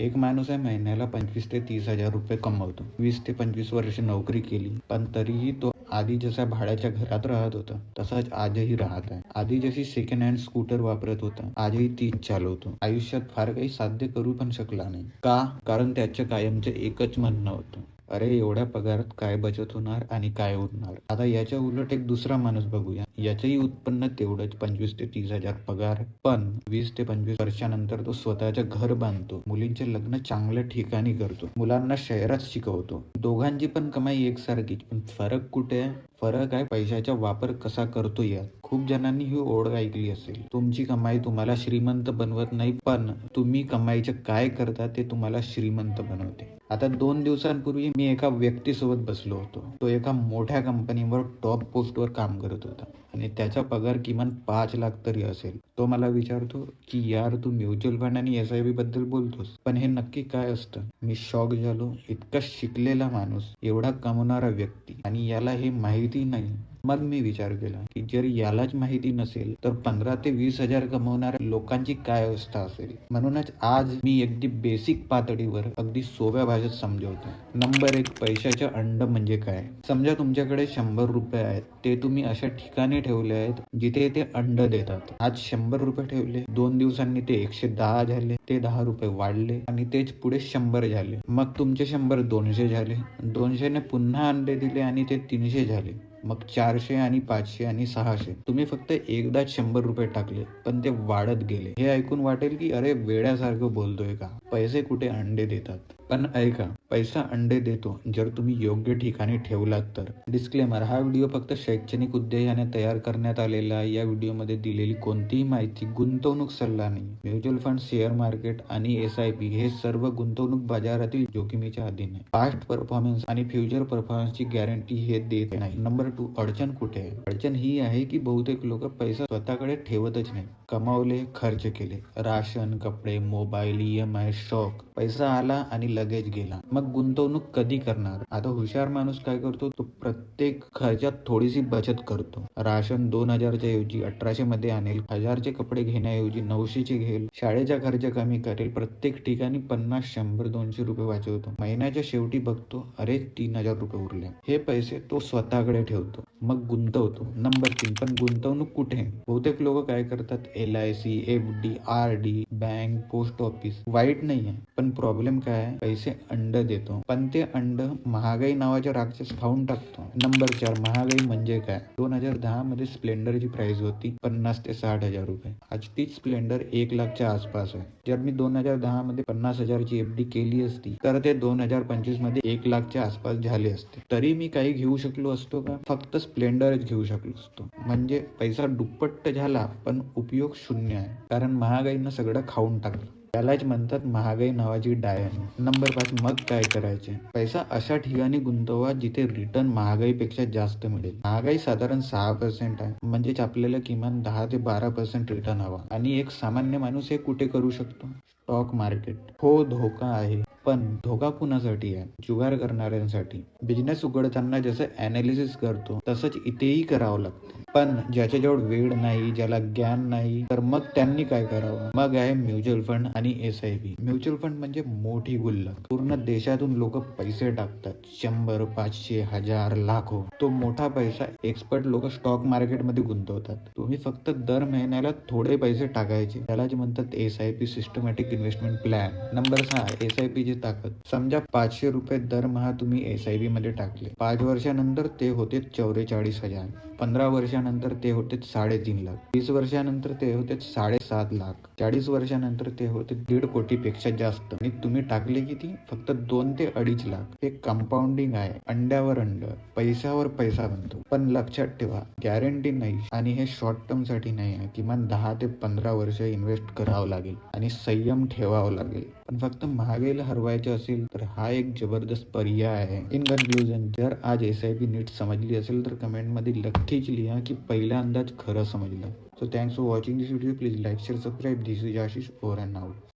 एक माणूस आहे महिन्याला पंचवीस ते तीस हजार रुपये कमवतो. वीस ते पंचवीस वर्ष नोकरी केली पण तरीही तो आधी जसा भाड्याच्या घरात राहत होता तसाच आजही राहत आहे. आधी जशी सेकंड हँड स्कूटर वापरत होता आजही तीच चालवतो. आयुष्यात फार काही साध्य करू पण शकला नाही. का? कारण त्याचं कायमचं एकच म्हणणं होतं. अरे एवढ्या पगारात काय बचत होणार आणि काय उरणार? आता याच्या उलट एक दुसरा माणूस बघूया. याचंही उत्पन्न तेवढंच पंचवीस ते तीस हजार पगार. पण वीस ते पंचवीस वर्षानंतर तो स्वतःचं घर बांधतो. मुलींचे लग्न चांगल्या ठिकाणी करतो. मुलांना शहरात शिकवतो. दोघांची पण कमाई एकसारखीच. पण फरक कुठे आहे? फरक आहे पैशाचा वापर कसा करतो यात? खूप जणांनी ही ओढ ऐकली असेल. तुमची कमाई तुम्हाला श्रीमंत बनवत नाही पण तुम्ही कमाईचं काय करता ते तुम्हाला श्रीमंत बनवते. आता दोन दिवसांपूर्वी मी एका व्यक्तीसोबत बसलो होतो. तो एका मोठ्या कंपनीवर टॉप पोस्टवर काम करत होता आणि त्याचा पगार किमान पाच लाख तरी असेल. तो मला विचारतो की यार तू म्युच्युअल फंड आणि एस आय बी बद्दल बोलतोस पण हे नक्की काय असतं? मी शॉक झालो. इतका शिकलेला माणूस एवढा कमवणारा व्यक्ती आणि याला हे माहिती नाही. मग मी विचार केला की जर यालाच माहिती नसेल तर पंधरा ते वीस हजार कमवणाऱ्या लोकांची काय अवस्था असेल? म्हणूनच आज मी अगदी बेसिक पातळीवर अगदी सोप्या भाषेत समजवतो नंबर एक पैशाचे अंड म्हणजे काय? समजा तुमच्याकडे शंभर रुपये आहेत ते तुम्ही अशा ठिकाणी ठेवले आहेत जिथे ते अंड देतात. आज शंभर रुपये ठेवले दोन दिवसांनी ते एकशे दहा झाले ते दहा रुपये वाढले आणि तेच पुढे शंभर झाले. मग तुमचे शंभर दोनशे झाले दोनशेने पुन्हा अंडे दिले आणि ते तीनशे झाले. मग चारशे आणि पाचशे आणि सहाशे. तुम्ही फक्त एकदाच शंभर रुपये टाकले पण ते वाढत गेले. हे ऐकून वाटेल की अरे वेड्यासारखं बोलतोय का? पैसे कुठे अंडे देतात? पण ऐका पैसा अंडे देतो जर तुम्ही योग्य ठिकाणी ठेवलात तर. डिस्क्लेमर हा व्हिडिओ फक्त शैक्षणिक उद्देशाने तयार करण्यात आलेला आहे. या व्हिडिओमध्ये दिलेली कोणतीही माहिती गुंतवणूक सल्ला नाही. म्युच्युअल फंड शेअर मार्केट आणि एस आय पी हे सर्व गुंतवणूक बाजारातील जोखमीच्या अधीन आहे. पास्ट परफॉर्मन्स आणि फ्युचर परफॉर्मन्सची गॅरंटी हे देत नाही. नंबर टू अडचण कुठे आहे? अडचण ही आहे की बहुतेक लोक पैसा स्वतःकडे ठेवतच नाही. कमावले खर्च केले. राशन कपडे mobile E M I shock पैसा आला आणि लगेच गेला. मग गुंतवणूक कधी करणार? आता हुशार माणूस काय करतो? तो प्रत्येक खर्चात थोडीशी बचत करतो. राशन दोन हजारच्या ऐवजी अठराशे मध्ये आणेल. हजारचे कपडे घेण्याऐवजी नऊशेचे घेईल. शाळेचा खर्च कमी करेल. प्रत्येक ठिकाणी पन्नास शंभर दोनशे रुपये वाचवतो. महिन्याच्या शेवटी बघतो अरे तीन हजार रुपये उरले. हे पैसे तो स्वतःकडे ठेवतो. मग गुंतवतो. नंबर तीन. पण गुंतवणूक कुठे? बहुतेक लोक काय करतात? L I C F D R D bank post office वाईट नाही आहे पण प्रॉब्लेम काय? आहे पैसे अंड देतो. पण ते अंड महागाई नावाच्या राक्षस खाऊन टाकतो. नंबर चार. महागाई म्हणजे काय? दोन हजार दहा मध्ये स्प्लेंडरची प्राइस होती पन्नास ते साठ हजार रुपये. आज तीच स्प्लेंडर एक लाखच्या आसपास आहे. जर मी दोन हजार दहा मध्ये पन्नास हजारची एफ डी केली असती तर ते दोन हजार पंचवीसमध्ये एक लाखच्या आसपास झाले असते. तरी मी काही घेऊ शकलो असतो का? फक्त स्प्लेंडरच घेऊ शकलो असतो. म्हणजे पैसा दुप्पट झाला पण उपयोग शून्य आहे. कारण महागाईनं सगळं खाऊन टाकलं. त्यालाच म्हणतात महागाई नावाची डायन. नंबर पाच मग काय करायचे? पैसा अशा ठिकाणी गुंतवा जिथे रिटर्न महागाईपेक्षा जास्त मिळेल. महागाई साधारण सहा पर्सेंट आहे. म्हणजेच आपल्याला किमान दहा ते बारा पर्सेंट रिटर्न हवा. आणि एक सामान्य माणूस हे कुठे करू शकतो? स्टॉक मार्केट हो धोका आहे. पण धोका कुणासाठी आहे? जुगार करणाऱ्यांसाठी. बिझनेस उघडताना जसं अनालिसिस करतो तसंच इथेही करावं लागतं. पण ज्याच्याजवळ वेळ नाही ज्याला ज्ञान नाही तर मग त्यांनी काय करावं? मग आहे म्युच्युअल फंड आणि S I P. Mutual fund म्हणजे मोठी गुल्लक. पूर्ण देशातून लोक पैसे टाकतात. शंभर पाचशे हजार लाखो. तो मोठा पैसा एक्सपर्ट लोक स्टॉक मार्केटमध्ये गुंतवतात. तुम्ही फक्त दर महिन्याला थोडे पैसे टाकायचे. त्याला जे म्हणतात S I P systematic investment plan number सहा एस आय पी ची ताकद. समजा पाचशे रुपये दरमहा तुम्ही एस आय पी मध्ये टाकले. पाच वर्षानंतर ते होते चौवेचाळीस हजार. पंधरा वर्षानंतर ते होते साडेतीन लाख. वीस वर्षानंतर ते होते साडेसात लाख. चाळीस वर्षानंतर ते होते दीड कोटीपेक्षा जास्त. आणि तुम्ही टाकले किती? फक्त दोन ते अडीच लाख. हे कंपाऊंडिंग आहे. अंड्यावर अंड. पैशावर पैसा बनतो. पण लक्षात ठेवा गॅरंटी नाही आणि हे शॉर्ट टर्मसाठी नाही आहे. किमान दहा ते पंधरा वर्ष इन्व्हेस्ट करावं लागेल आणि संयम ठेवावं लागेल. पण फक्त महागाईला हरवायचे असेल तर हा एक जबरदस्त पर्याय आहे. इन कन्क्लुजन जर आज एस आय पी नीट समजली असेल तर कमेंटमध्ये नक्कीच लिहा की पहिला अंदाज खरं समजलं. So thanks for watching this video please like share subscribe this is Ashish four and out